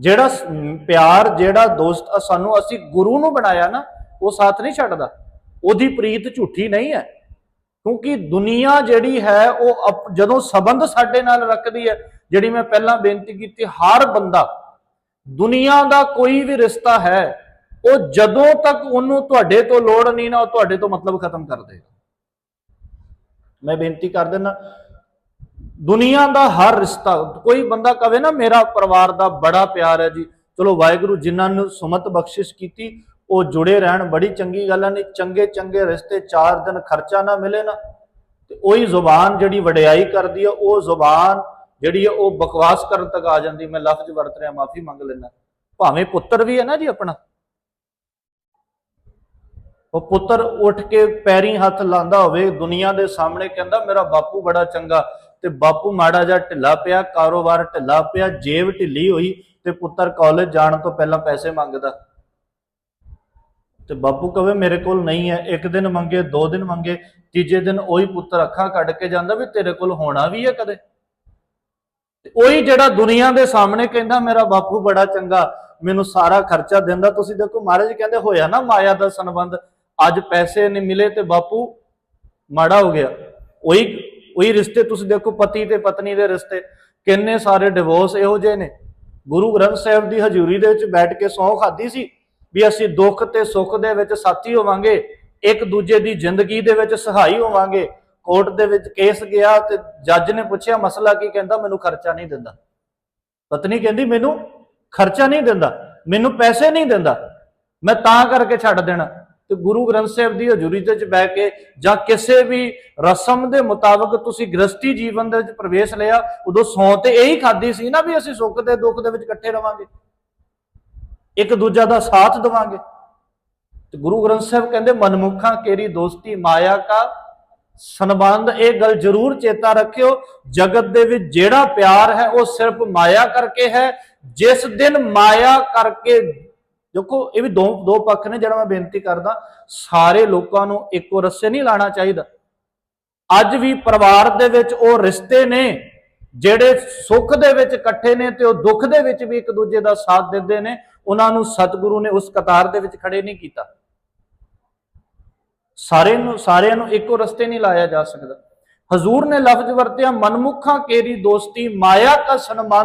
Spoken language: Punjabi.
ਜਿਹੜਾ ਪਿਆਰ, ਜਿਹੜਾ ਦੋਸਤ ਸਾਨੂੰ ਅਸੀਂ ਗੁਰੂ ਨੂੰ ਬਣਾਇਆ ਨਾ, ਉਹ ਸਾਥ ਨਹੀਂ ਛੱਡਦਾ। ਉਹਦੀ ਪ੍ਰੀਤ ਝੂਠੀ ਨਹੀਂ ਹੈ। ਕਿਉਂਕਿ ਦੁਨੀਆ ਜਿਹੜੀ ਹੈ, ਉਹ ਜਦੋਂ ਸਬੰਧ ਸਾਡੇ ਨਾਲ ਰੱਖਦੀ ਹੈ, ਜਿਹੜੀ ਮੈਂ ਪਹਿਲਾਂ ਬੇਨਤੀ ਕੀਤੀ, ਹਰ ਬੰਦਾ, ਦੁਨੀਆ ਦਾ ਕੋਈ ਵੀ ਰਿਸ਼ਤਾ ਹੈ, ਉਹ ਜਦੋਂ ਤੱਕ ਉਹਨੂੰ ਤੁਹਾਡੇ ਤੋਂ ਲੋੜ ਨਹੀਂ ਨਾ, ਉਹ ਤੁਹਾਡੇ ਤੋਂ ਮਤਲਬ ਖਤਮ ਕਰ ਦੇਗਾ। ਮੈਂ ਬੇਨਤੀ ਕਰ ਦਿੰਦਾ ਦੁਨੀਆ ਦਾ ਹਰ ਰਿਸ਼ਤਾ, ਕੋਈ ਬੰਦਾ ਕਵੇ ਨਾ, ਮੇਰਾ ਪਰਿਵਾਰ ਦਾ ਬੜਾ ਪਿਆਰ ਹੈ ਜੀ। ਚਲੋ ਵਾਹਿਗੁਰੂ ਜਿਨ੍ਹਾਂ ਨੂੰ ਸੁਮਤ ਬਖਸ਼ਿਸ਼ ਕੀਤੀ, ਉਹ ਜੁੜੇ ਰਹਿਣ, ਬੜੀ ਚੰਗੀ ਗੱਲ ਹੈ, ਨਹੀਂ ਚੰਗੇ ਚੰਗੇ ਰਿਸ਼ਤੇ, ਚਾਰ ਦਿਨ ਖਰਚਾ ਨਾ ਮਿਲੇ ਨਾ, ਤੇ ਉਹੀ ਜ਼ੁਬਾਨ ਜਿਹੜੀ ਵਡਿਆਈ ਕਰਦੀ ਹੈ, ਉਹ ਜ਼ੁਬਾਨ ਜਿਹੜੀ ਹੈ, ਉਹ ਬਕਵਾਸ ਕਰਨ ਤੱਕ ਆ ਜਾਂਦੀ। ਮੈਂ ਲਫ਼ਜ਼ ਵਰਤ ਰਿਹਾ, ਮਾਫੀ ਮੰਗ ਲੈਣਾ ਭਾਵੇਂ ਪੁੱਤਰ ਵੀ ਹੈ ਨਾ ਜੀ ਆਪਣਾ। ਉਹ ਪੁੱਤਰ ਉੱਠ ਕੇ ਪੈਰੀ ਹੱਥ ਲਾਂਦਾ ਹੋਵੇ, ਦੁਨੀਆ ਦੇ ਸਾਹਮਣੇ ਕਹਿੰਦਾ, ਮੇਰਾ ਬਾਪੂ ਬੜਾ ਚੰਗਾ ਤੇ ਬਾਪੂ ਮਾੜਾ ਜਿਹਾ ਢਿੱਲਾ ਪਿਆ, ਕਾਰੋਬਾਰ ਢਿੱਲਾ ਪਿਆ, ਜੇਬ ਢਿੱਲੀ ਹੋਈ ਤੇ ਪੁੱਤਰ ਕਾਲਜ ਜਾਣ ਤੋਂ ਪਹਿਲਾਂ ਪੈਸੇ ਮੰਗਦਾ। ਤੇ ਬਾਪੂ ਕਵੇ ਮੇਰੇ ਕੋਲ ਨਹੀਂ ਹੈ, ਇੱਕ ਦਿਨ ਮੰਗੇ, ਦੋ ਦਿਨ ਮੰਗੇ, ਤੀਜੇ ਦਿਨ ਉਹੀ ਪੁੱਤਰ ਅੱਖਾਂ ਕੱਢ ਕੇ ਜਾਂਦਾ ਵੀ ਤੇਰੇ ਕੋਲ ਹੋਣਾ ਵੀ ਹੈ ਕਦੇ। ਤੇ ਉਹੀ ਜਿਹੜਾ ਦੁਨੀਆ ਦੇ ਸਾਹਮਣੇ ਕਹਿੰਦਾ, ਮੇਰਾ ਬਾਪੂ ਬੜਾ ਚੰਗਾ, ਮੈਨੂੰ ਸਾਰਾ ਖਰਚਾ ਦਿੰਦਾ। ਤੁਸੀਂ ਦੇਖੋ, ਮਹਾਰਾਜ ਕਹਿੰਦੇ, ਹੋਇਆ ਨਾ ਮਾਇਆ ਦਾ ਸੰਬੰਧ, ਅੱਜ ਪੈਸੇ ਨਹੀਂ ਮਿਲੇ ਤੇ ਬਾਪੂ ਮਾੜਾ ਹੋ ਗਿਆ। ਉਹੀ ਉਹੀ ਰਿਸ਼ਤੇ ਤੁਸੀਂ ਦੇਖੋ, ਪਤੀ ਤੇ ਪਤਨੀ ਦੇ ਰਿਸ਼ਤੇ। ਕਿੰਨੇ ਸਾਰੇ ਡਿਵੋਰਸ ਇਹੋ ਜਿਹੇ ਨੇ। ਗੁਰੂ ਗ੍ਰੰਥ ਸਾਹਿਬ ਦੀ ਹਜ਼ੂਰੀ ਦੇ ਵਿੱਚ ਬੈਠ ਕੇ ਸੌਂ ਖਾਦੀ ਸੀ ਵੀ ਅਸੀਂ ਦੁੱਖ ਤੇ ਸੁੱਖ ਦੇ ਵਿੱਚ ਸਾਥੀ ਹੋਵਾਂਗੇ, ਇੱਕ ਦੂਜੇ ਦੀ ਜ਼ਿੰਦਗੀ ਦੇ ਵਿੱਚ ਸਹਾਈ ਹੋਵਾਂਗੇ। ਕੋਰਟ ਦੇ ਵਿੱਚ ਕੇਸ ਗਿਆ ਤੇ ਜੱਜ ਨੇ ਪੁੱਛਿਆ, ਮਸਲਾ ਕੀ? ਕਹਿੰਦਾ, ਮੈਨੂੰ ਖਰਚਾ ਨਹੀਂ ਦਿੰਦਾ। ਪਤਨੀ ਕਹਿੰਦੀ, ਮੈਨੂੰ ਖਰਚਾ ਨਹੀਂ ਦਿੰਦਾ, ਮੈਨੂੰ ਪੈਸੇ ਨਹੀਂ ਦਿੰਦਾ। ਮੈਂ ਤਾਂ ਕਰਕੇ ਛੱਡ ਦੇਣਾ। ਤੇ ਗੁਰੂ ਗ੍ਰੰਥ ਸਾਹਿਬ ਦੀ ਹਜ਼ੂਰੀ ਦੇ ਵਿੱਚ ਬਹਿ ਕੇ ਜਾਂ ਕਿਸੇ ਵੀ ਰਸਮ ਦੇ ਮੁਤਾਬਕ ਤੁਸੀਂ ਗ੍ਰਸਤੀ ਜੀਵਨ ਦੇ ਵਿੱਚ ਪ੍ਰਵੇਸ਼ ਲਿਆ, ਉਦੋਂ ਸੌਂ ਤੇ ਇਹੀ ਖਾਦੀ ਸੀ ਨਾ ਵੀ ਅਸੀਂ ਸੁੱਖ ਤੇ ਦੁੱਖ ਦੇ ਵਿੱਚ ਇਕੱਠੇ ਰਵਾਂਗੇ। ਇੱਕ ਦੂਜਾ ਦਾ ਸਾਥ ਦੇਵਾਂਗੇ। ਤੇ ਗੁਰੂ ਗ੍ਰੰਥ ਸਾਹਿਬ ਕਹਿੰਦੇ, ਮਨਮੁੱਖਾਂ ਕੇਰੀ ਦੋਸਤੀ ਮਾਇਆ ਕਾ ਸੰਬੰਧ ਇਹ ਗੱਲ ਜ਼ਰੂਰ ਚੇਤਾ ਰੱਖਿਓ, ਜਗਤ ਦੇ ਵਿੱਚ ਜਿਹੜਾ ਪਿਆਰ ਹੈ ਉਹ ਸਿਰਫ ਮਾਇਆ ਕਰਕੇ ਹੈ, ਜਿਸ ਦਿਨ ਮਾਇਆ ਕਰਕੇ ਦੇਖੋ, ਇਹ ਵੀ ਦੋ ਦੋ ਪੱਖ ਨੇ ਜਿਹੜਾ ਮੈਂ ਬੇਨਤੀ ਕਰਦਾ, ਸਾਰੇ ਲੋਕਾਂ ਨੂੰ ਇੱਕੋ ਰੱਸੇ ਨਹੀਂ ਲਾਣਾ ਚਾਹੀਦਾ। ਅੱਜ ਵੀ ਪਰਿਵਾਰ ਦੇ ਵਿੱਚ ਉਹ ਰਿਸ਼ਤੇ ਨੇ, ਜਿਹੜੇ ਸੁੱਖ ਦੇ ਵਿੱਚ ਇਕੱਠੇ ਨੇ ਤੇ ਉਹ ਦੁੱਖ ਦੇ ਵਿੱਚ ਵੀ ਇੱਕ ਦੂਜੇ ਦਾ ਸਾਥ ਦਿੰਦੇ ਨੇ, ਉਹਨਾਂ ਨੂੰ ਸਤਿਗੁਰੂ ਨੇ ਉਸ ਕਤਾਰ ਦੇ ਵਿੱਚ ਖੜੇ ਨਹੀਂ ਕੀਤਾ। ਸਾਰੇ ਨੂੰ, ਸਾਰਿਆਂ ਨੂੰ ਇੱਕੋ ਰਸਤੇ ਨਹੀਂ ਲਾਇਆ ਜਾ ਸਕਦਾ। ਹਜ਼ੂਰ ਨੇ ਲਫ਼ਜ਼ ਵਰਤਿਆ, ਮਨਮੁਖਾਂ ਕੇਰੀ ਦੋਸਤੀ, ਮਾਇਆ ਕਾ ਸਨਮਾਨ